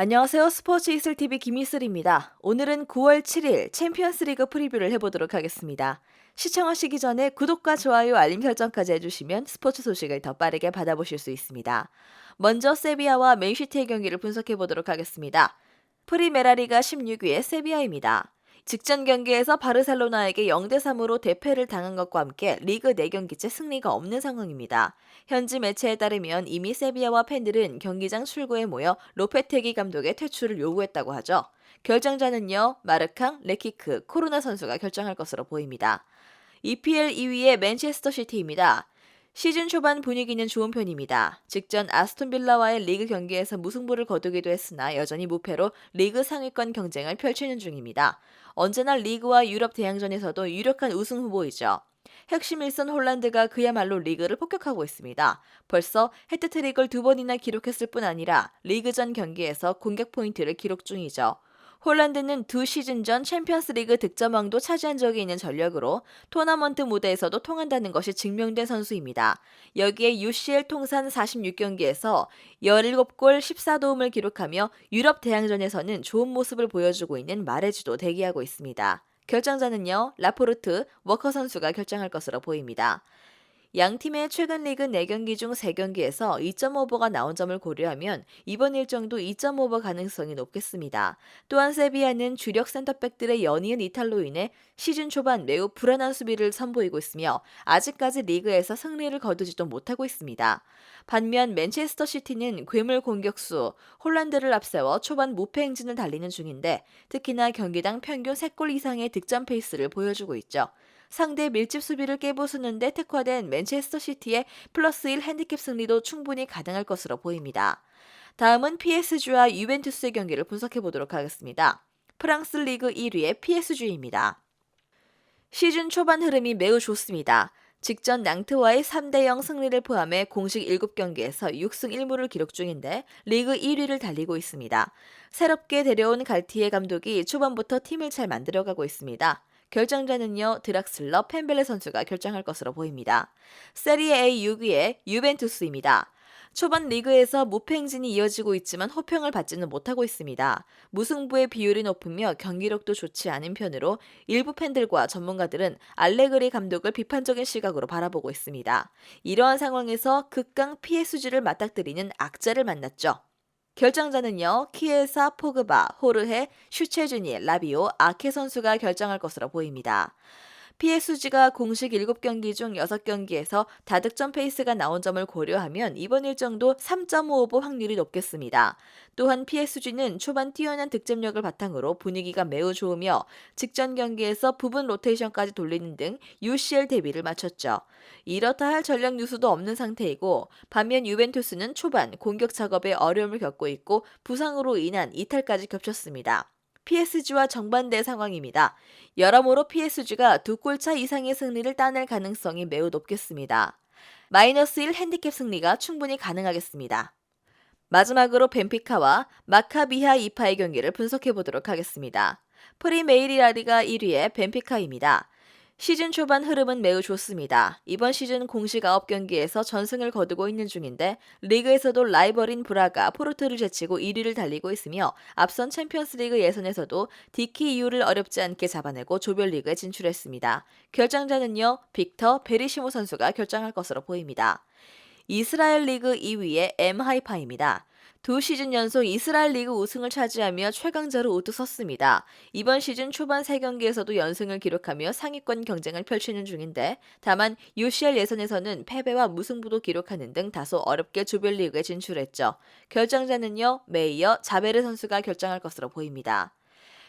안녕하세요. 스포츠 이슬TV 김이슬입니다. 오늘은 9월 7일 챔피언스 리그 프리뷰를 해보도록 하겠습니다. 시청하시기 전에 구독과 좋아요, 알림 설정까지 해주시면 스포츠 소식을 더 빠르게 받아보실 수 있습니다. 먼저 세비야와 맨시티의 경기를 분석해보도록 하겠습니다. 프리메라리가 16위의 세비야입니다. 직전 경기에서 바르셀로나에게 0대3으로 대패를 당한 것과 함께 리그 4경기째 승리가 없는 상황입니다. 현지 매체에 따르면 이미 세비야와 팬들은 경기장 출구에 모여 로페테기 감독의 퇴출을 요구했다고 하죠. 결정자는요, 마르캉, 레키크, 코로나 선수가 결정할 것으로 보입니다. EPL 2위의 맨체스터 시티입니다. 시즌 초반 분위기는 좋은 편입니다. 직전 아스톤 빌라와의 리그 경기에서 무승부를 거두기도 했으나 여전히 무패로 리그 상위권 경쟁을 펼치는 중입니다. 언제나 리그와 유럽 대항전에서도 유력한 우승 후보이죠. 핵심 일선 홀란드가 그야말로 리그를 폭격하고 있습니다. 벌써 헤트트릭을 두 번이나 기록했을 뿐 아니라 리그 전 경기에서 공격 포인트를 기록 중이죠. 홀란드는 두 시즌 전 챔피언스 리그 득점왕도 차지한 적이 있는 전력으로 토너먼트 무대에서도 통한다는 것이 증명된 선수입니다. 여기에 UCL 통산 46경기에서 17골 14도움을 기록하며 유럽 대항전에서는 좋은 모습을 보여주고 있는 마레즈도 대기하고 있습니다. 결정자는요, 라포르트, 워커 선수가 결정할 것으로 보입니다. 양 팀의 최근 리그 4경기 중 3경기에서 2.5버가 나온 점을 고려하면 이번 일정도 2.5버 가능성이 높겠습니다. 또한 세비야는 주력 센터백들의 연이은 이탈로 인해 시즌 초반 매우 불안한 수비를 선보이고 있으며 아직까지 리그에서 승리를 거두지도 못하고 있습니다. 반면 맨체스터 시티는 괴물 공격수 홀란드를 앞세워 초반 무패 행진을 달리는 중인데 특히나 경기당 평균 3골 이상의 득점 페이스를 보여주고 있죠. 상대 밀집 수비를 깨부수는데 특화된 맨체스터 시티의 플러스 1 핸디캡 승리도 충분히 가능할 것으로 보입니다. 다음은 PSG와 유벤투스의 경기를 분석해 보도록 하겠습니다. 프랑스 리그 1위의 PSG입니다. 시즌 초반 흐름이 매우 좋습니다. 직전 낭트와의 3대0 승리를 포함해 공식 7경기에서 6승 1무를 기록 중인데 리그 1위를 달리고 있습니다. 새롭게 데려온 갈티에 감독이 초반부터 팀을 잘 만들어가고 있습니다. 결정자는요, 드락슬러 펜벨레 선수가 결정할 것으로 보입니다. 세리에 A 6위의 유벤투스입니다. 초반 리그에서 무패 행진이 이어지고 있지만 호평을 받지는 못하고 있습니다. 무승부의 비율이 높으며 경기력도 좋지 않은 편으로 일부 팬들과 전문가들은 알레그리 감독을 비판적인 시각으로 바라보고 있습니다. 이러한 상황에서 극강 PSG를 맞닥뜨리는 악자를 만났죠. 결정자는요, 키에사, 포그바, 호르헤, 슈체주니, 라비오, 아케 선수가 결정할 것으로 보입니다. PSG가 공식 7경기 중 6경기에서 다득점 페이스가 나온 점을 고려하면 이번 일정도 3.55보 확률이 높겠습니다. 또한 PSG는 초반 뛰어난 득점력을 바탕으로 분위기가 매우 좋으며 직전 경기에서 부분 로테이션까지 돌리는 등 UCL 대비를 마쳤죠. 이렇다 할 전력 뉴스도 없는 상태이고 반면 유벤투스는 초반 공격 작업에 어려움을 겪고 있고 부상으로 인한 이탈까지 겹쳤습니다. PSG와 정반대 상황입니다. 여러모로 PSG가 두 골차 이상의 승리를 따낼 가능성이 매우 높겠습니다. 마이너스 1 핸디캡 승리가 충분히 가능하겠습니다. 마지막으로 벤피카와 마카비하 이파의 경기를 분석해 보도록 하겠습니다. 프리메이리라리가 1위의 벤피카입니다. 시즌 초반 흐름은 매우 좋습니다. 이번 시즌 공식 9경기에서 전승을 거두고 있는 중인데 리그에서도 라이벌인 브라가 포르투를 제치고 1위를 달리고 있으며 앞선 챔피언스리그 예선에서도 디키 이유를 어렵지 않게 잡아내고 조별리그에 진출했습니다. 결정자는요. 빅터 베리시모 선수가 결정할 것으로 보입니다. 이스라엘 리그 2위의 M 하이파입니다. 두 시즌 연속 이스라엘 리그 우승을 차지하며 최강자로 우뚝 섰습니다. 이번 시즌 초반 3경기에서도 연승을 기록하며 상위권 경쟁을 펼치는 중인데 다만 UCL 예선에서는 패배와 무승부도 기록하는 등 다소 어렵게 조별리그에 진출했죠. 결정자는요. 메이어 자베르 선수가 결정할 것으로 보입니다.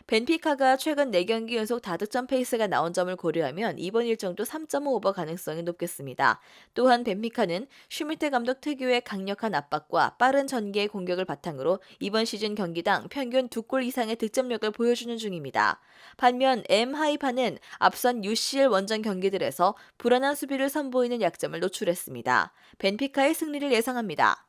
벤피카가 최근 4경기 연속 다득점 페이스가 나온 점을 고려하면 이번 일정도 3.5오버 가능성이 높겠습니다. 또한 벤피카는 슈미테 감독 특유의 강력한 압박과 빠른 전개의 공격을 바탕으로 이번 시즌 경기당 평균 2골 이상의 득점력을 보여주는 중입니다. 반면 M 하이파는 앞선 UCL 원정 경기들에서 불안한 수비를 선보이는 약점을 노출했습니다. 벤피카의 승리를 예상합니다.